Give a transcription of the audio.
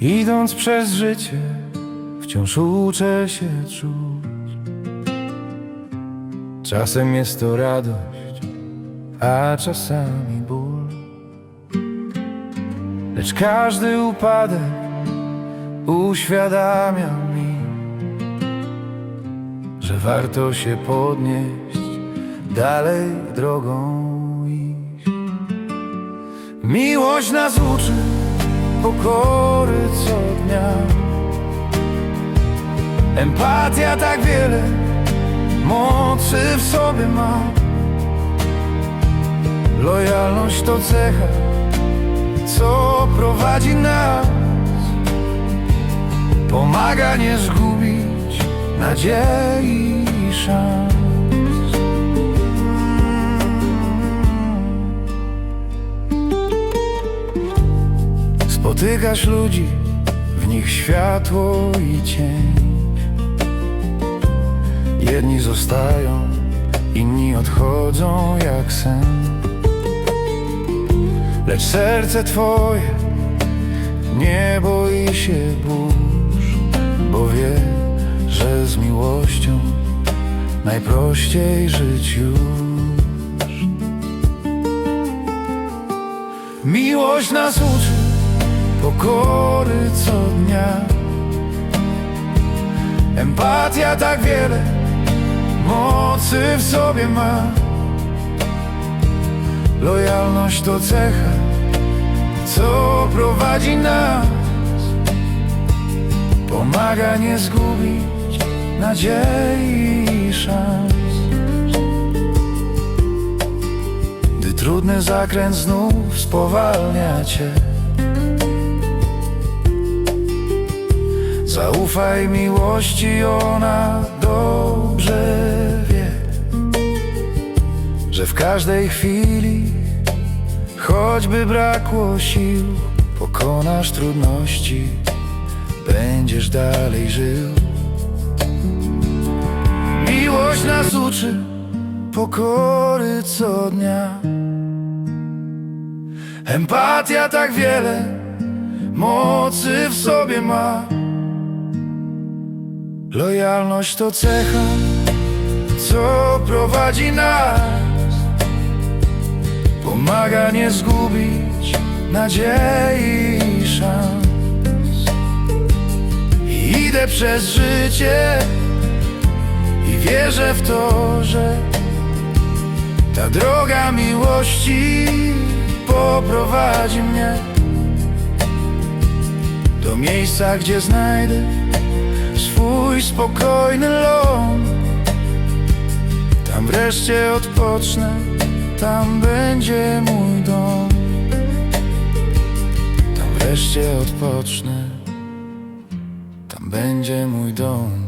Idąc przez życie, wciąż uczę się czuć. Czasem jest to radość, a czasami ból. Lecz każdy upadek uświadamia mi, że warto się podnieść, dalej drogą iść. Miłość nas uczy pokory co dnia. Empatia tak wiele mocy w sobie ma. Lojalność to cecha, co prowadzi nas. Pomaga nie zgubić nadziei i szans. Spotykasz ludzi, w nich światło i cień. Jedni zostają, inni odchodzą jak sen. Lecz serce twoje nie boi się burz, bo wie, że z miłością najprościej żyć już. Miłość nas uczy pokory co dnia. Empatia tak wiele mocy w sobie ma. Lojalność to cecha, co prowadzi nas. Pomaga nie zgubić nadziei i szans. Gdy trudny zakręt znów spowalnia cię. Zaufaj miłości, ona dobrze wie, że w każdej chwili, choćby brakło sił, pokonasz trudności, będziesz dalej żył. Miłość nas uczy pokory co dnia. Empatia tak wiele mocy w sobie ma. Lojalność to cecha, co prowadzi nas. Pomaga nie zgubić nadziei i szans. Idę przez życie i wierzę w to, że ta droga miłości poprowadzi mnie do miejsca, gdzie znajdę spokojny ląd. Tam wreszcie odpocznę, tam będzie mój dom. Tam wreszcie odpocznę, tam będzie mój dom.